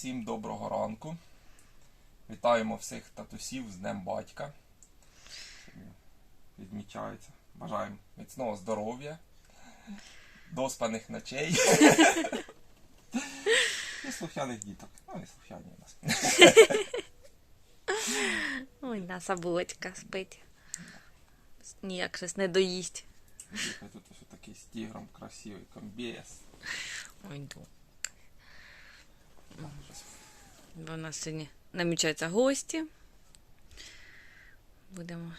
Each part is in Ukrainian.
Всім доброго ранку. Вітаємо всіх татусів з Днем батька. Відмічається. Бажаємо міцного здоров'я, доспаних ночей. І слухняних діток. Ну, не слухняні у нас. Ой, да, сабочка спить. Ніяк щось не доїсть. Тут ось такий з тігром красивий комбез. Ой, ду. Бо у нас сьогодні намічаються гості. Будемо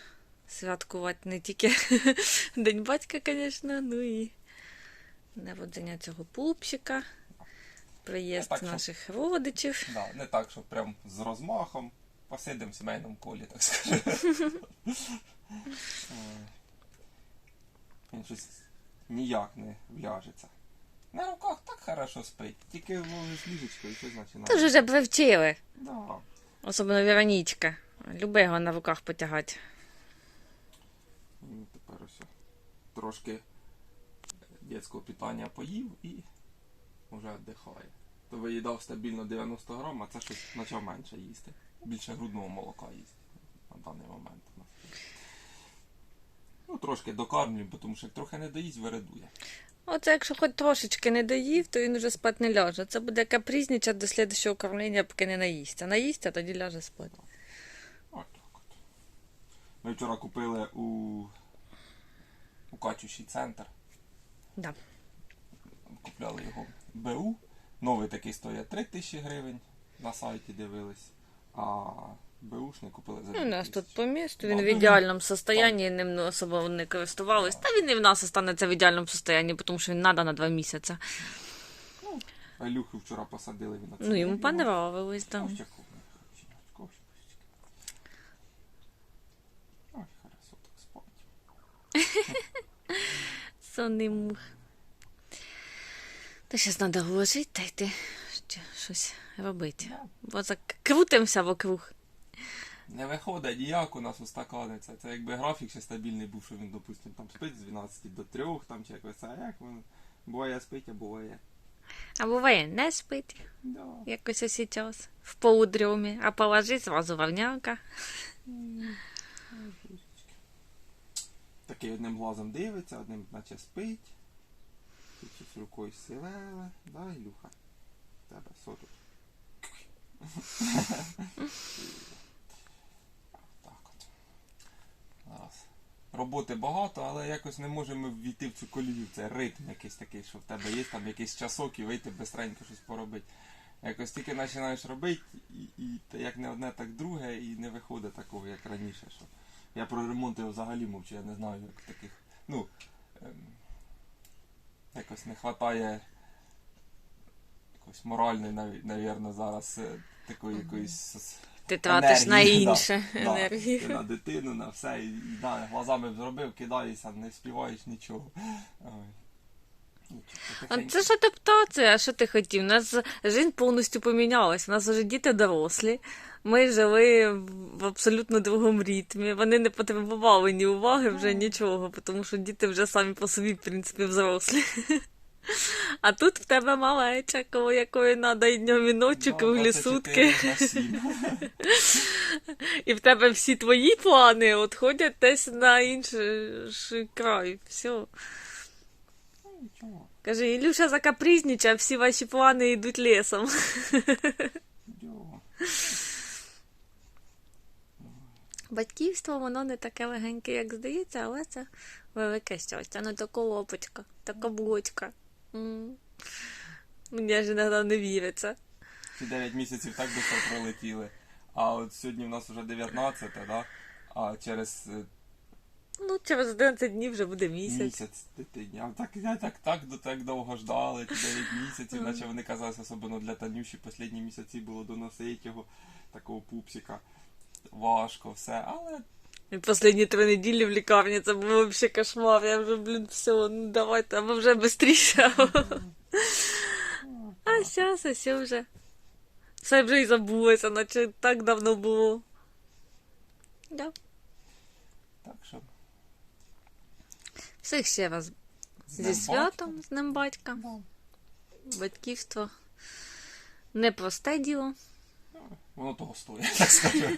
святкувати не тільки День батька, звісно, ну і народження цього пупсика, приїзд так, наших родичів. Да, не так, що прям з розмахом. Посидимо в сімейному колі, так скажемо. Він щось ніяк не вляжеться. Хорошо спить, тільки ловиш ліжечко і щось Тож починає. вже привчили. Да. Особливо Веронічка. Любить його на руках потягати. Він тепер ось трошки дитячого питання поїв і вже віддихає. То виїдав стабільно 90 грам, а це щось почав менше їсти. Більше грудного молока їсть на даний момент. Ну, трошки докармлю, бо тому що як трохи не доїсть, вирадує. Оце якщо хоч трошечки не доїв, то він вже спати не ляже. Це буде капризничати до слідчого кормлення, поки не наїсться. Наїсться, тоді ляже спати. От так от. Ми вчора купили у, у качущий центр. Да. Купляли його БУ. Новий такий стоїть 3 тисячі гривень. На сайті дивились. А БУшний купили за Ну, у нас тут по місту, він в ну, ідеальному состоянні, ним особо не користувались. Та він і в нас останеться в ідеальному состоянні, тому що він треба на два місяці. А Ілюху вчора посадили він на це. Ну, йому понравилось там. Ось яку. Ой, хорошо так спать. Сонний мух. Та зараз треба вложити та йти щось робити. Бо так крутимося вокруг. Не виходить ніяк у нас устаканиться. Це якби графік ще стабільний був, що він, допустим, там спить з 12 до 3, там чи якось, а як він буває спить, а буває. А буває не спить. Да. Якось ось час в полудрьомі, а положить зразу вовнянка. Такий одним глазом дивиться, одним наче спить. Тут щось рукою сивеле. Да, Ілюха? В Тебе що тут? так от. Зараз. Роботи багато, але якось не можемо ввійти в цю колію. Це ритм якийсь такий, що в тебе є там якийсь часок і вийти бистренько щось поробити. Якось тільки починаєш робити, і, і як не одне, так друге, і не виходить такого, як раніше. Що я про ремонти взагалі мовчу, я не знаю, як таких. Ну, ем, якось не вистачає якось моральної, наві- навірно, зараз е, такої якоїсь. Ти тратиш на інше да, енергію. Да, ти на дитину, на все, і, і да, глазами зробив, кидаєшся, не співаєш нічого. А це ж адаптація, що ти хотів? У нас життя повністю помінялась. У нас вже діти дорослі. Ми жили в абсолютно другому ритмі. Вони не потребували ні уваги, вже нічого, тому що діти вже самі по собі, в принципі, взрослі. А тут в тебе малеча, коло якої треба і днем і ночі, круглі сутки. І в тебе всі твої плани отходять десь на інший край. Все. Ну, Каже, Ілюша закапризничав, всі ваші плани йдуть лісом. Батьківство, воно не таке легеньке, як здається, але це велике щастя. Ну, то колопочка, та каблучка. Мені ж іноді не віриться. Ці 9 місяців так би пролетіли. А от сьогодні в нас вже 19, да? а через е, Ну, через 11 днів вже буде місяць. місяць дитині. А так, я так, так, так довго ждали, ті 9 місяців, наче вони казалось, особливо для Танюші, останні місяці було доносити його, такого пупсика. Важко все, але І Останні три неділі в лікарні це був взагалі кошмар. Я вже, блін, все, ну давайте, або вже швидше. А зараз, а все вже. Все вже і забулося, наче так давно було. Да. так що. Всіх ще раз зі святом, з Днем батька. батька. Батьківство Непросте діло. Воно того стоїть, так скажу.